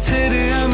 ছেড়ে আমিও